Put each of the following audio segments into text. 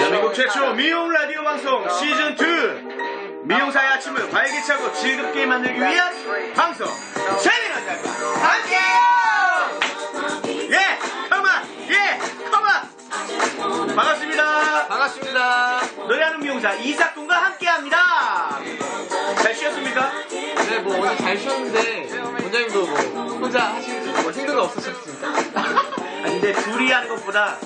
대한민국 최초 미용 라디오 방송 시즌 2 미용사의 아침을 활기차고 즐겁게 만들기 위한 방송 재미난 자과 함께해요! 예! 컴온! 예! 컴온! 반갑습니다. 반갑습니다. 노래하는 미용사 이삭군과 함께합니다. 잘 쉬었습니까? 네, 뭐 오늘 잘 쉬었는데 원장님도 뭐 혼자 하시는 뭐 힘든 거 없으셨습니까? 아 근데 둘이 하는 것보다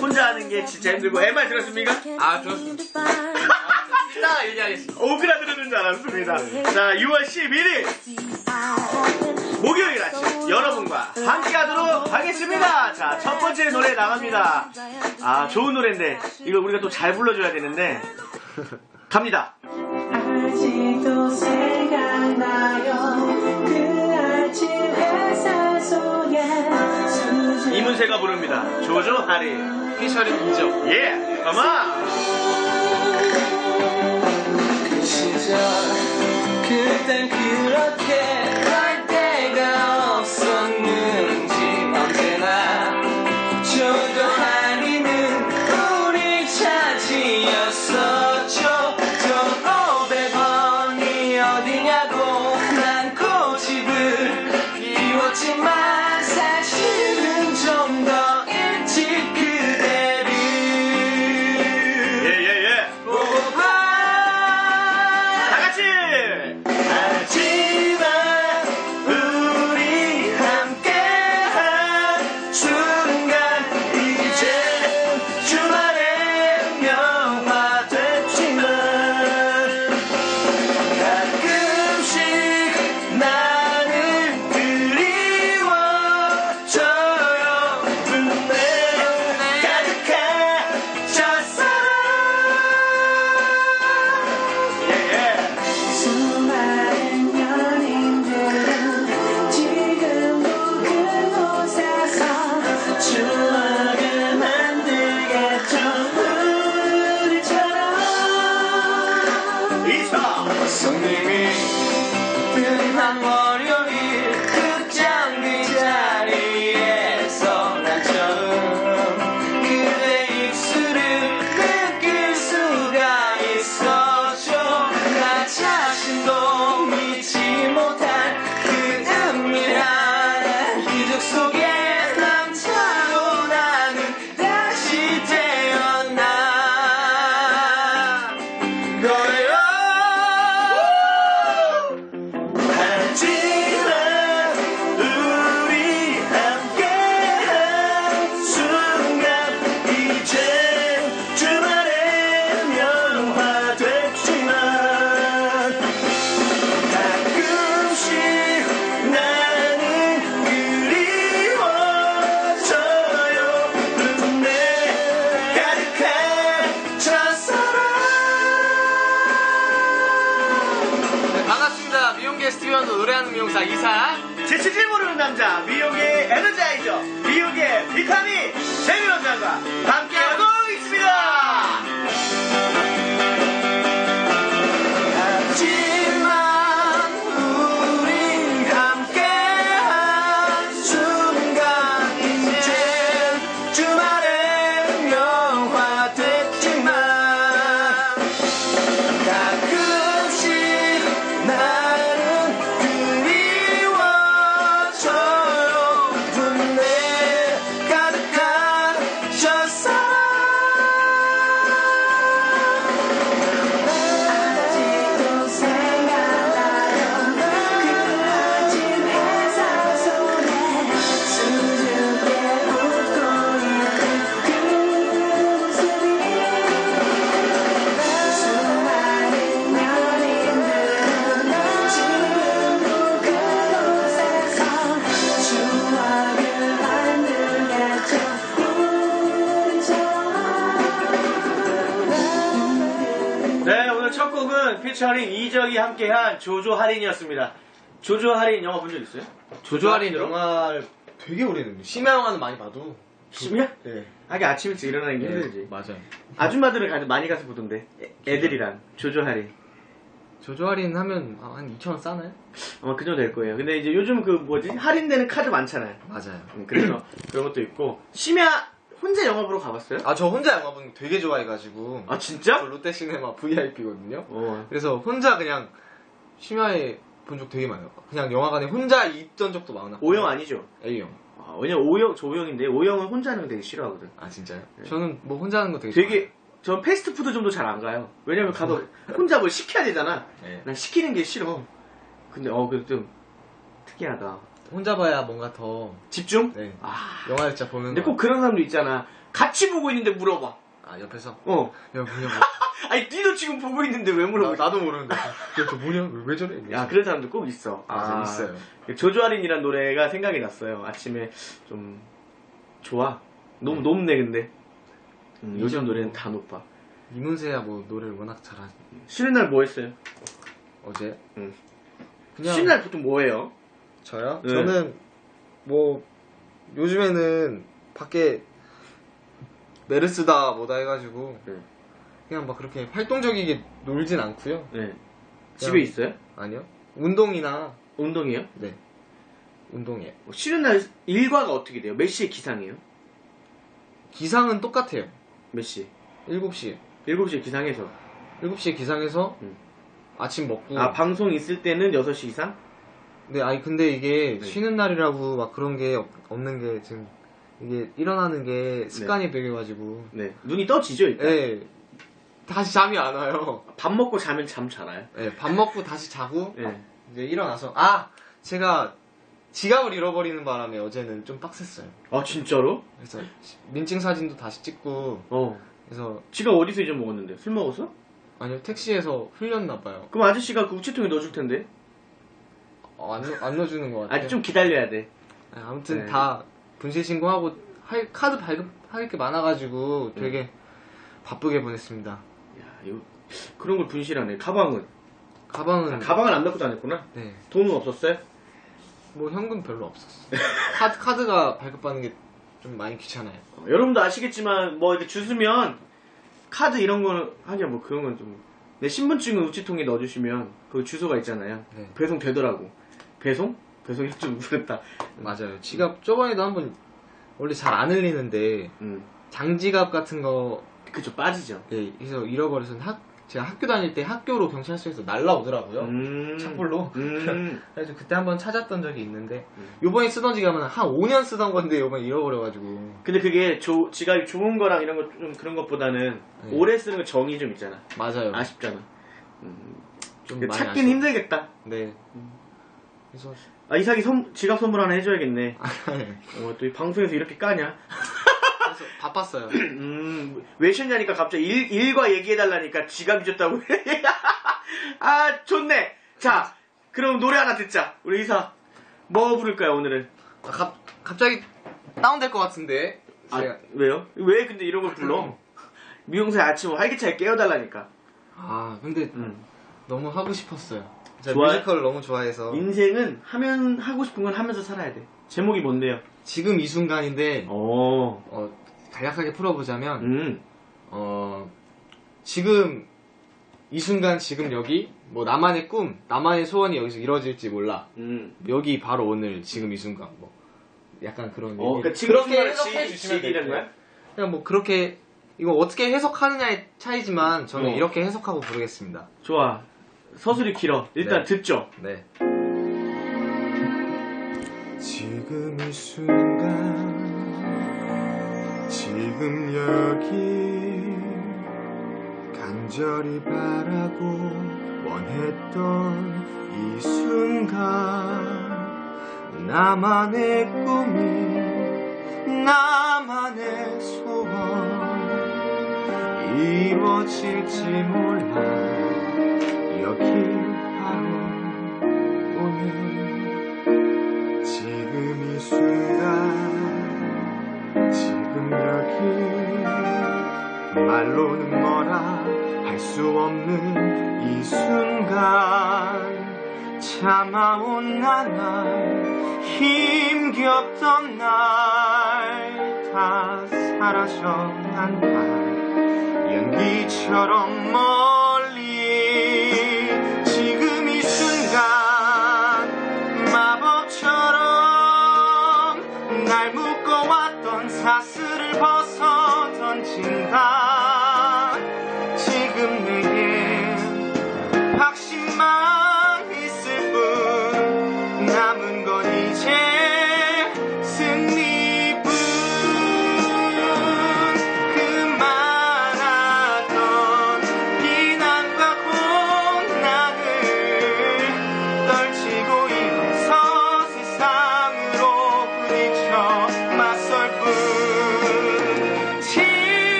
혼자 하는 게 진짜 힘들고 MR 들었습니까? 아, 좋습니다. 이따 얘기하겠습니다. 오그라드는 줄 알았습니다. 자, 6월 11일 목요일 아침 여러분과 함께 하도록 하겠습니다. 자, 첫 번째 노래 나갑니다. 아, 좋은 노래인데 이거 우리가 또 잘 불러줘야 되는데 갑니다. 아직도 생각나요 이문세가 부릅니다. 조조 하리. 피셜은 이죠. 예, 가만. 그 시절 그땐 그렇게 이사. 지치지 모르는 남자 미용의 에너자이저 이적이 함께한 조조 할인이었습니다 조조 할인 영화 본 적 있어요? 조조 할인 영화를 되게 오래됐는데 심야 영화는 많이 봐도 심야? 네. 하긴 아침 일찍 일어나는 게 힘들지 맞아요. 아줌마들은 가- 많이 가서 보던데 애- 애들이랑 조조 할인 조조 할인 하면 아, 한 2,000원 싸나요? 아마 그 정도 될 거예요 근데 이제 요즘 그 뭐지 할인되는 카드 많잖아요 맞아요. 음, 그래서 그런 것도 있고 심야 혼자 영화 보러 가봤어요? 아 저 혼자 영화 보는 거 되게 좋아해가지고 아저 진짜? 롯데시네마 VIP거든요. 어. 그래서 혼자 그냥 심야에 본 적 되게 많아요. 그냥 영화관에 혼자 있던 적도 많아. O형 아니죠? A형. 아, 왜냐면 O형, 저 O형인데 O형은 혼자 하는 거 되게 싫어하거든. 아 진짜요? 저는 뭐 혼자 하는 거 되게 되게 전 패스트푸드 좀도 잘 안 가요. 왜냐면 가서 혼자 뭘 시켜야 되잖아. 네. 난 시키는 게 싫어. 근데 어, 그좀 특이하다. 혼자 봐야 뭔가 더 집중? 네. 아. 영화 진짜 보는 근데 거. 꼭 그런 사람도 있잖아. 같이 보고 있는데 물어봐. 아 옆에서 어. 야 뭐냐 아니, 니도 지금 보고 있는데 왜 뭐. 물어봐? 나, 나도 모르는데 야저 뭐냐 왜, 왜 저래? 야, 그런 사람도 꼭 있어. 아, 있어요. 조조아린이란 노래가 생각이 났어요. 아침에 좀 좋아. 너무 높네 근데. 음, 요즘 이전 노래는 뭐. 다 높아. 이문세야 뭐 노래를 워낙 잘하지. 쉬는 날 뭐 했어요? 어제 응. 그냥 쉬는 날 보통 뭐 해요? 저요? 네. 저는 뭐 요즘에는 밖에 메르스다 뭐다 해가지고 네. 그냥 막 그렇게 활동적이게 놀진 않고요. 네. 집에 있어요? 아니요. 운동이나 운동이요? 네 운동이에요. 뭐 쉬는 날 일과가 어떻게 돼요? 몇 시에 기상해요? 기상은 똑같아요. 몇 시? 7시에 7시에 기상해서. 7시에 기상해서 음. 아침 먹고 아, 방송 있을 때는 6시 이상? 네, 아니 근데 이게 네. 쉬는 날이라고 막 그런 게 없- 없는 게 지금 이게 일어나는 게 습관이 되어가지고 네. 눈이 떠지죠, 일단. 네 다시 잠이 안 와요. 밥 먹고 자면 잠 잘 와요. 네, 밥 먹고 다시 자고 네. 이제 일어나서 아 제가 지갑을 잃어버리는 바람에 어제는 좀 빡셌어요. 아, 진짜로? 그래서 민증 사진도 다시 찍고 어. 그래서 지가 어디서 잊어먹었는데? 술 먹었어? 아니요 택시에서 흘렸나 봐요. 그럼 아저씨가 그 우체통에 넣어줄 텐데. 어, 안, 넣- 안 넣어주는 것 같아요. 아직 좀 기다려야 돼. 네, 아무튼 네. 다 분실 신고하고 할- 카드 발급할 게 많아가지고 되게 바쁘게 보냈습니다. 야, 이거 그런 걸 분실하네. 가방은. 가방은 아, 가방을 안 넣고 다녔구나. 네, 돈은 없었어요? 뭐 현금 별로 없었어. 카드 카드가 발급받는 게 좀 많이 귀찮아요. 어, 여러분도 아시겠지만 뭐 이렇게 주스면 카드 이런 거는 하냐 뭐 그런 건 좀. 내 신분증을 우체통에 넣어주시면 그 주소가 있잖아요. 네. 배송 되더라고. 배송? 배송이 좀 무섭다. 맞아요. 지갑 저번에도 한번 원래 잘 안 흘리는데 음. 장지갑 같은 거 그쵸 빠지죠. 네, 그래서 잃어버려서 학 제가 학교 다닐 때 학교로 경찰서에서 날라오더라고요. 음. 착불로. 음. 그래서 그때 한번 찾았던 적이 있는데 음. 요번에 쓰던 지갑은 한 5년 쓰던 건데 요번에 잃어버려가지고 근데 그게 조, 지갑이 좋은 거랑 이런 거 좀 그런 것보다는 네. 오래 쓰는 거 정이 좀 있잖아. 맞아요. 아쉽잖아. 음. 좀 찾긴 아쉬워. 힘들겠다. 네. 그래서 아 이삭이 선- 지갑 선물 하나 해줘야겠네. 네. 어, 또이 방송에서 이렇게 까냐? 그래서 바빴어요. 음, 왜 쉬냐니까 갑자기 일, 일과 얘기해달라니까 지갑 잊었다고. 아, 좋네. 자, 그럼 노래 하나 듣자. 우리 이사. 뭐 부를까요, 오늘은? 아, 갑, 갑자기 다운될 것 같은데. 아, 제가- 왜요? 왜 근데 이런 걸 불러? 미용사에 아침 활기차게 깨워달라니까. 아, 근데 음. 너무 하고 싶었어요. 제가 좋아요? 뮤지컬을 너무 좋아해서 인생은 하면, 하고 싶은 건 하면서 살아야 돼. 제목이 뭔데요? 지금 이 순간인데 어, 어, 간략하게 풀어보자면 음, 어, 지금 이 순간 지금 여기 뭐 나만의 꿈, 나만의 소원이 여기서 이루어질지 몰라. 음. 여기 바로 오늘 지금 이 순간 뭐 약간 그런 어, 그러니까 지금 그렇게 해석해 지- 주시면 돼요. 거야? 그냥 뭐 그렇게 이거 어떻게 해석하느냐의 차이지만 저는 어. 이렇게 해석하고 부르겠습니다. 좋아. 서술이 길어. 일단 네. 듣죠. 네. 지금 이 순간 지금 여기 간절히 바라고 원했던 이 순간 나만의 꿈이 나만의 소원 이루어질지 몰라 말로는 뭐라 할 수 없는 이 순간. 참아온 나날 힘겹던 날 다 사라져 난다 연기처럼 멀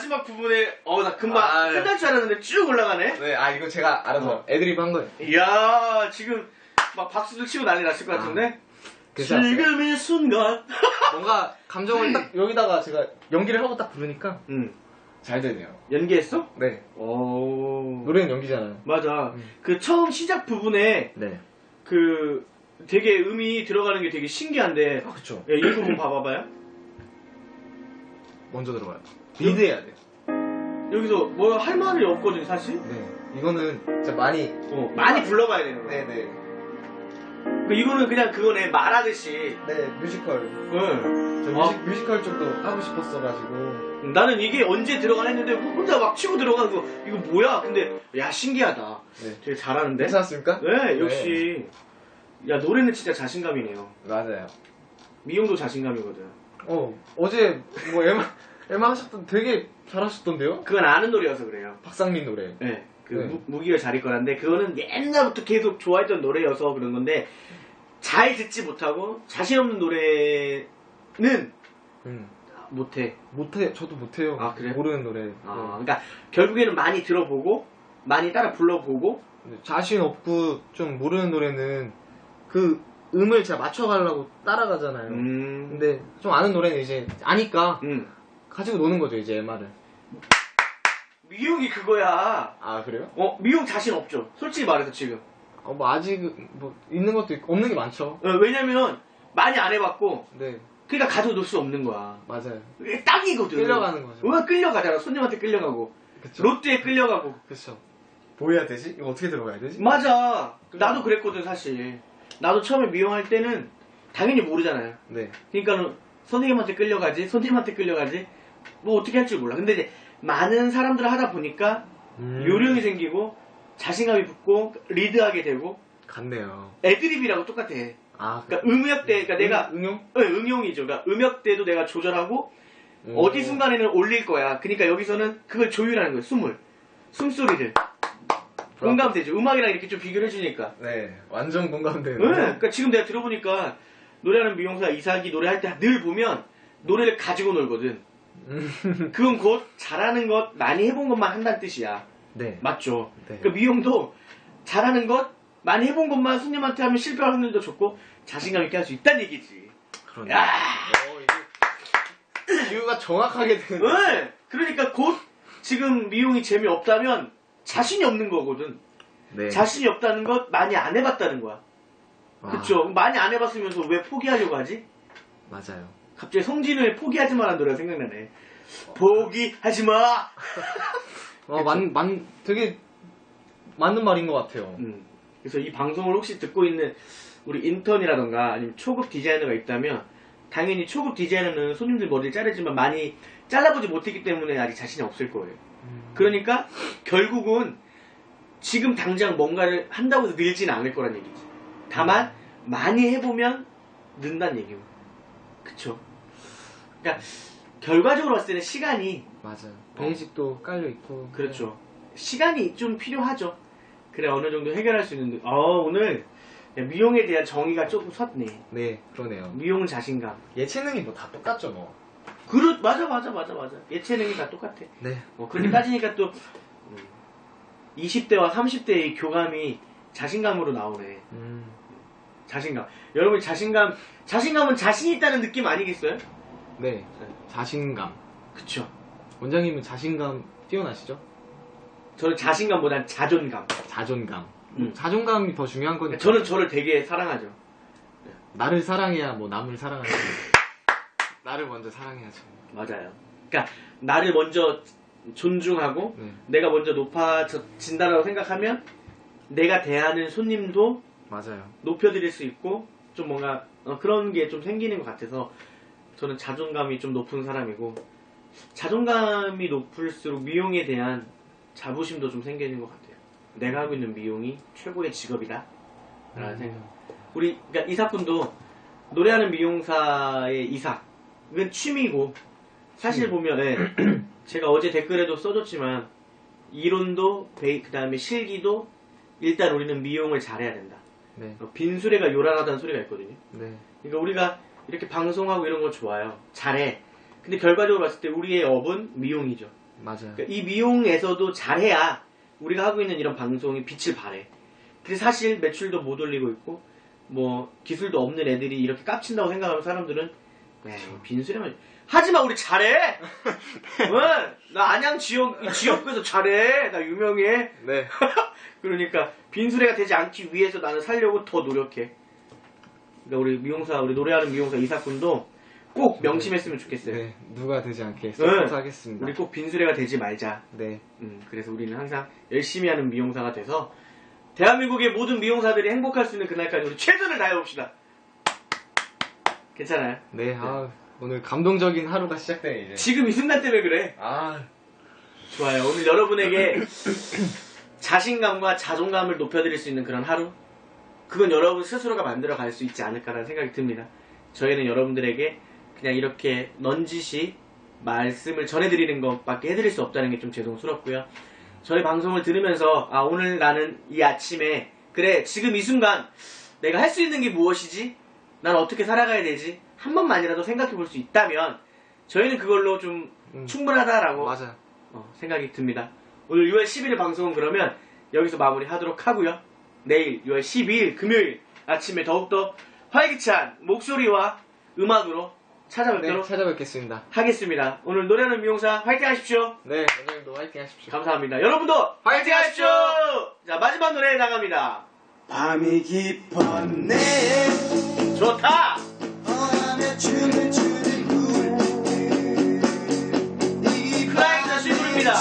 마지막 부분에 어 나 금방 아, 끝날 줄 알았는데 쭉 올라가네. 네, 아 이거 제가 알아서 애드립 한 거예요. 이야 지금 막 박수도 치고 난리 났을 것 같은데. 괜찮았어요? 지금 이 순간. 뭔가 감정을 딱 여기다가 제가 연기를 하고 딱 부르니까 응. 잘 되네요. 연기했어? 네. 오. 노래는 연기잖아요. 맞아. 음. 그 처음 시작 부분에 네. 그 되게 음이 들어가는 게 되게 신기한데. 아, 그쵸. 야, 이 부분 봐봐봐요. 먼저 들어가요. 리드해야 돼요. 여기서 뭐 할 말이 없거든 사실. 네. 이거는 진짜 많이. 어, 많이 불러봐야 되는 거야. 네네. 그 이거는 그냥 그거네 말하듯이. 네, 뮤지컬. 응. 저 어. 뮤지, 뮤지컬 쪽도 하고 싶었어가지고. 나는 이게 언제 들어가나 했는데 혼자 막 치고 들어가고 이거 뭐야? 근데 야 신기하다. 네. 되게 잘하는데. 괜찮았습니까? 네, 역시. 야 노래는 진짜 자신감이네요. 맞아요. 미용도 자신감이거든. 어, 어제 뭐에 마, 에마 하셨던 되게 잘하셨던데요? 그건 아는 노래여서 그래요. 박상민 노래. 네. 그 네. 무, 무기가 잘 있거란데 그거는 옛날부터 계속 좋아했던 노래여서 그런 건데 잘 듣지 못하고 자신 없는 노래는 음. 못해. 못해, 저도 못해요. 아, 그래요? 모르는 노래. 아, 그러니까 결국에는 많이 들어보고 많이 따라 불러보고 네. 자신 없고 좀 모르는 노래는 그 음을 제가 맞춰가려고 따라가잖아요. 음, 근데 좀 아는 노래는 이제 아니까 음. 가지고 노는 거죠, 이제 MR을. 미용이 그거야. 아, 그래요? 어, 미용 자신 없죠. 솔직히 말해서 지금. 어, 뭐 아직 뭐 있는 것도 있고 없는 게 많죠. 어, 왜냐면 많이 안 해봤고 네, 그러니까 가지고 놀수 없는 거야. 맞아요. 이게 딱이거든. 끌려가는 거죠. 왜 끌려가잖아. 손님한테 끌려가고 그쵸. 롯데에 끌려가고. 그쵸. 뭐 해야 되지? 이거 어떻게 들어가야 되지? 맞아. 나도 그랬거든 사실. 나도 처음에 미용할 때는 당연히 모르잖아요. 네. 그러니까는 선생님한테 끌려가지, 손님한테 끌려가지, 뭐 어떻게 할 줄 몰라. 근데 이제 많은 사람들을 하다 보니까 음. 요령이 생기고 자신감이 붙고 리드하게 되고 같네요. 애드립이라고 똑같아. 아, 그러니까 음역대, 그러니까 내가 응용? 네, 응용이죠. 그러니까 음역대도 내가 조절하고 어디 순간에는 올릴 거야. 그러니까 여기서는 그걸 조율하는 거예요. 숨을, 숨소리를. 공감되죠. 음악이랑 이렇게 좀 비교를 해주니까. 네, 완전 공감돼요. 네, 그러니까 지금 내가 들어보니까 노래하는 미용사 이삭이 노래할 때 늘 보면 노래를 가지고 놀거든. 음. 그건 곧 잘하는 것, 많이 해본 것만 한다는 뜻이야. 네. 맞죠? 네. 그러니까 미용도 잘하는 것, 많이 해본 것만 손님한테 하면 실패할 확률도 좋고 자신감 있게 할 수 있다는 얘기지. 그러네. 야, 어, 이게 이유가 정확하게 되네. 네. 그러니까 곧 지금 미용이 재미없다면 자신이 없는 거거든. 네. 자신이 없다는 것 많이 안 해봤다는 거야. 아, 그쵸? 많이 안 해봤으면서 왜 포기하려고 하지? 맞아요. 갑자기 성진우의 포기하지 마라는 노래가 생각나네. 포기하지 마! 어, 만, 만, 되게 맞는 말인 것 같아요. 음. 그래서 이 방송을 혹시 듣고 있는 우리 인턴이라던가 아니면 초급 디자이너가 있다면 당연히 초급 디자이너는 손님들 머리를 자르지만 많이 잘라보지 못했기 때문에 아직 자신이 없을 거예요. 음. 그러니까 결국은 지금 당장 뭔가를 한다고 해서 늘지는 않을 거란 얘기지. 다만 많이 해보면 는다는 얘기고. 그쵸? 그러니까 결과적으로 봤을 때는 시간이 맞아요. 베이직도 깔려 있고. 그렇죠. 시간이 좀 필요하죠. 그래 어느 정도 해결할 수 있는데 어 오늘 미용에 대한 정의가 조금 섰네. 네, 그러네요. 미용 자신감. 예체능이 뭐 다 똑같죠, 뭐. 그렇 맞아 맞아 맞아 맞아. 예체능이 다 똑같아. 네. 뭐 그렇게 따지니까 또 음, 20대와 30대의 교감이 자신감으로 나오네. 음. 자신감. 여러분 자신감 자신감은 자신 있다는 느낌 아니겠어요? 네. 자신감. 그쵸. 원장님은 자신감 뛰어나시죠? 저는 자신감보단 자존감. 자존감. 음. 자존감이 더 중요한 거니까. 저는 저를 되게 사랑하죠. 나를 사랑해야 뭐 남을 사랑하지. 나를 먼저 사랑해야죠. 맞아요. 그러니까 나를 먼저 존중하고 네. 내가 먼저 높아진다라고 생각하면 내가 대하는 손님도 맞아요. 높여드릴 수 있고 좀 뭔가 어, 그런 게 좀 생기는 것 같아서 저는 자존감이 좀 높은 사람이고 자존감이 높을수록 미용에 대한 자부심도 좀 생기는 것 같아요. 내가 하고 있는 미용이 최고의 직업이다. 라는 생각. 우리 그러니까 이삭군도 노래하는 미용사의 이삭은 취미고 사실 취미. 보면 예, 제가 어제 댓글에도 써줬지만 이론도 그 다음에 실기도 일단 우리는 미용을 잘해야 된다. 네. 어, 빈수레가 요란하다는 소리가 있거든요. 네. 그러니까 우리가 이렇게 방송하고 이런 거 좋아요. 잘해. 근데 결과적으로 봤을 때 우리의 업은 미용이죠. 맞아요. 그러니까 이 미용에서도 잘해야 우리가 하고 있는 이런 방송이 빛을 발해. 근데 사실 매출도 못 올리고 있고 뭐 기술도 없는 애들이 이렇게 깝친다고 생각하는 사람들은 에이, 빈수레만 하지마 우리 잘해. 응? 나 안양 지역 이 지역구에서 잘해. 나 유명해. 네. 그러니까 빈수레가 되지 않기 위해서 나는 살려고 더 노력해. 그러니까 우리 미용사 우리 노래하는 미용사 이사꾼도 꼭 명심했으면 좋겠어요. 네. 누가 되지 않게 서포트 하겠습니다. 우리 꼭 빈수레가 되지 말자. 네. 음, 그래서 우리는 항상 열심히 하는 미용사가 돼서 대한민국의 모든 미용사들이 행복할 수 있는 그날까지 우리 최선을 다해봅시다. 괜찮아요? 네. 아, 오늘 감동적인 하루가 시작되네 이제. 지금 이 순간 때문에 그래. 아, 좋아요. 오늘 여러분에게 자신감과 자존감을 높여드릴 수 있는 그런 하루? 그건 여러분 스스로가 만들어 갈 수 있지 않을까라는 생각이 듭니다. 저희는 여러분들에게 그냥 이렇게 넌지시 말씀을 전해드리는 것밖에 해드릴 수 없다는 게 좀 죄송스럽고요. 저희 방송을 들으면서 아 오늘 나는 이 아침에 그래 지금 이 순간 내가 할 수 있는 게 무엇이지? 난 어떻게 살아가야 되지? 한 번만이라도 생각해 볼 수 있다면 저희는 그걸로 좀 음. 충분하다라고. 어, 생각이 듭니다. 오늘 6월 11일 방송은 그러면 여기서 마무리하도록 하고요. 내일 6월 12일 금요일 아침에 더욱더 활기찬 목소리와 음악으로 네, 찾아뵙도록 찾아뵙겠습니다. 하겠습니다. 오늘 노래하는 미용사 화이팅 하십시오. 네, 원장님도 화이팅 하십시오. 감사합니다. 여러분도 화이팅 하십시오. 자 마지막 노래 나갑니다. 밤이 깊었네 좋다. 어하며 춤을 추는 이 클라이드 씨 부릅니다.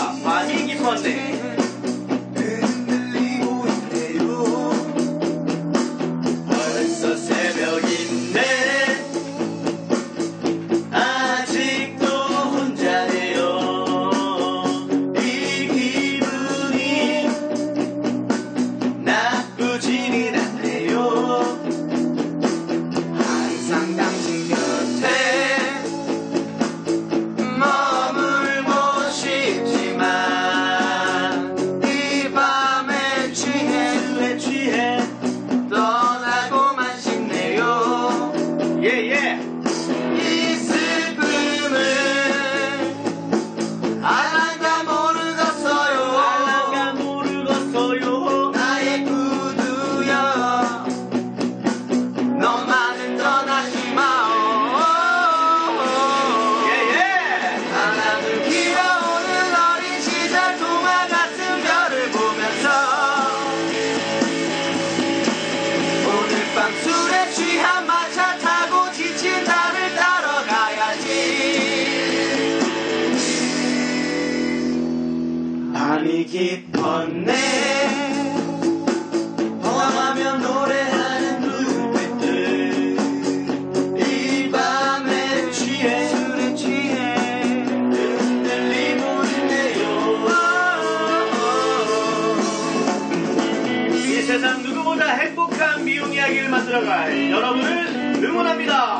세상 누구보다 행복한 미용 이야기를 만들어갈 여러분을 응원합니다